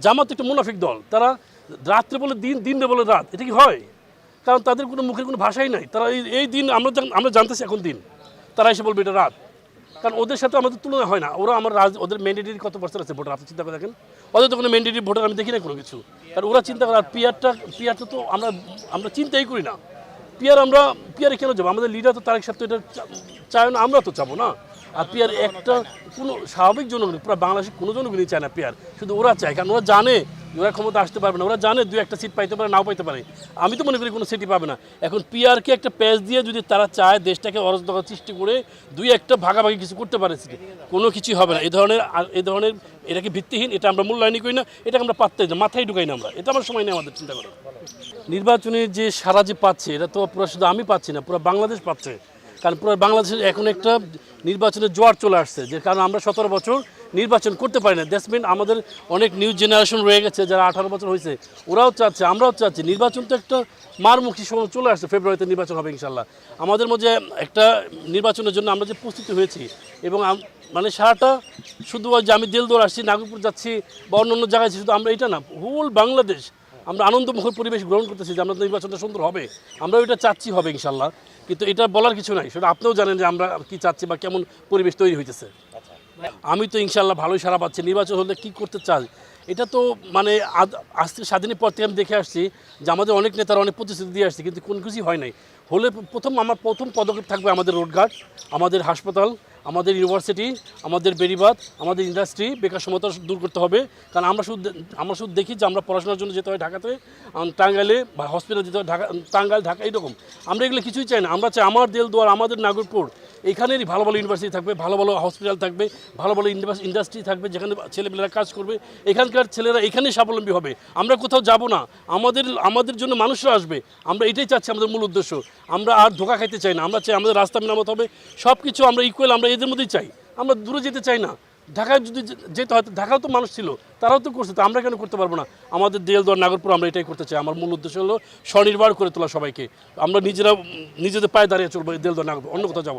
জামাত একটা মুনাফিক দল। তারা রাত্রে বলে দিন দিন বলে রাত। এটা কি হয়? কারণ তাদের কোনো মুখের কোনো ভাষাই নাই। তারা এই দিন আমরা আমরা জানতেছি এখন দিন। তারা এসে বলবে এটা রাত। কারণ ওদের সাথে আমাদের তুলনা হয় না। ওরা আমার রাজ, ওদের ম্যান্ডেটারি কত পার্সেন্ট আছে ভোটার? আপনি চিন্তা করে দেখেন। ওদের তো কোনো ম্যান্ডেটারি ভোটার আমি দেখি না কোনো কিছু। কারণ ওরা চিন্তা করে, আর পিয়ারটা পিয়ারটা তো আমরা আমরা চিন্তাই করি না। পিয়ার আমরা পিয়ারে কেন যাব? আমাদের লিডার তো তারেক তো এটা চায় না, আমরা তো চাবো না। আর পিয়ার একটা কোনো স্বাভাবিক জনগণ পুরো বাংলাদেশের কোনো জনগণই চায় না পিয়ার। শুধু ওরা চায়, কারণ ওরা জানে ওরা ক্ষমতা আসতে পারবে না, ওরা জানে দুই একটা সিট পাইতে পারে, নাও পাইতে পারে। আমি তো মনে করি কোনো সিটই পাবে না। এখন পিয়ারকে একটা প্যাচ দিয়ে যদি তারা চায় দেশটাকে অরাজকতার সৃষ্টি করে, দুই একটা ভাগাভাগি কিছু করতে পারে সিটে কোনো কিছুই হবে না। এই ধরনের এই ধরনের এটাকে ভিত্তিহীন? এটা আমরা মূল্যায়নই করি না, এটাকে আমরা পাত্তাই না, মাথায় ঢুকাই না আমরা। এটা আমার সময় নেই আমাদের চিন্তা করার। নির্বাচনের যে সারা যে পাচ্ছে, এটা তো পুরো শুধু আমি পাচ্ছি না, পুরো বাংলাদেশ পাচ্ছে। কারণ পুরো বাংলাদেশের এখন একটা নির্বাচনের জোয়ার চলে আসছে, যে কারণ আমরা সতেরো বছর নির্বাচন করতে পারি না। দ্যাটস মিন আমাদের অনেক নিউ জেনারেশন রয়ে গেছে, যারা আঠারো বছর হয়েছে, ওরাও চাচ্ছে, আমরাও চাচ্ছি। নির্বাচন তো একটা মারমুখী সময় চলে আসছে ফেব্রুয়ারিতে নির্বাচন হবে ইনশাল্লাহ আমাদের মধ্যে একটা নির্বাচনের জন্য আমরা যে প্রস্তুতি হয়েছি, এবং মানে সারাটা শুধু যে আমি দেলদোর আসছি নাগরপুর যাচ্ছি, বা অন্য অন্য জায়গায় শুধু আমরা এটা না হোল বাংলাদেশ, আমরা আনন্দমুখর পরিবেশ গ্রহণ করতেছি যে আমরা নির্বাচনটা সুন্দর হবে। আমরা এটা চাচ্ছি হবে ইনশাল্লাহ কিন্তু এটা বলার কিছু নাই। সেটা আপনিও জানেন যে আমরা কি চাচ্ছি বা কেমন পরিবেশ তৈরি হইতেছে। আমি তো ইনশাল্লাহ ভালোই সারা পাচ্ছি। নির্বাচন হলে কি করতে চাই? এটা তো মানে আজ- আজ থেকে স্বাধীনের পর থেকে আমি দেখে আসছি যে আমাদের অনেক নেতারা অনেক প্রতিশ্রুতি দিয়ে আসছে কিন্তু কোন কিছুই হয় নাই। হলে প্রথম আমার প্রথম পদক্ষেপ থাকবে আমাদের রোডঘাট আমাদের হাসপাতাল আমাদের ইউনিভার্সিটি আমাদের বেরিবাদ আমাদের ইন্ডাস্ট্রি বেকার সমতা দূর করতে হবে। কারণ আমরা শুধু আমরা শুধু দেখি যে আমরা পড়াশোনার জন্য যেতে হয় ঢাকাতে টাঙ্গাইলে বা হসপিটাল যেতে হয় ঢাকা টাঙ্গাইল, ঢাকা, এইরকম। আমরা এগুলো কিছুই চাই না। আমরা চাই আমার দেলদুয়ার, আমাদের নাগরপুর এখানেরই ভালো ভালো ইউনিভার্সিটি থাকবে, ভালো ভালো হসপিটাল থাকবে, ভালো ভালো ইন্ডাস্ট্রি থাকবে, যেখানে ছেলেমেয়েরা কাজ করবে। এখানকার ছেলেরা এখানেই স্বাবলম্বী হবে। আমরা কোথাও যাব না। আমাদের আমাদের জন্য মানুষরা আসবে। আমরা এটাই চাচ্ছি, আমাদের মূল উদ্দেশ্য। আমরা আর ধোকা খাইতে চাই না। আমরা চাই আমাদের রাস্তা মেরামত হবে। সব কিছু আমরা ইকুয়াল আমরা এদের মধ্যেই চাই। আমরা দূরে যেতে চাই না। ঢাকায় যদি যেতে হয়, ঢাকাও তো মানুষ ছিল। তারাও তো করছে। তো আমরা কেন করতে পারব না? আমাদের দেলদুয়ার নাগরপুর আমরা এটাই করতে চাই। আমার মূল উদ্দেশ্য হলো স্বনির্ভর করে তোলা সবাইকে। আমরা নিজেরা নিজেদের পায়ে দাঁড়িয়ে চলবো এই দেলদুয়ার নাগরপুর। অন্য কোথাও যাব।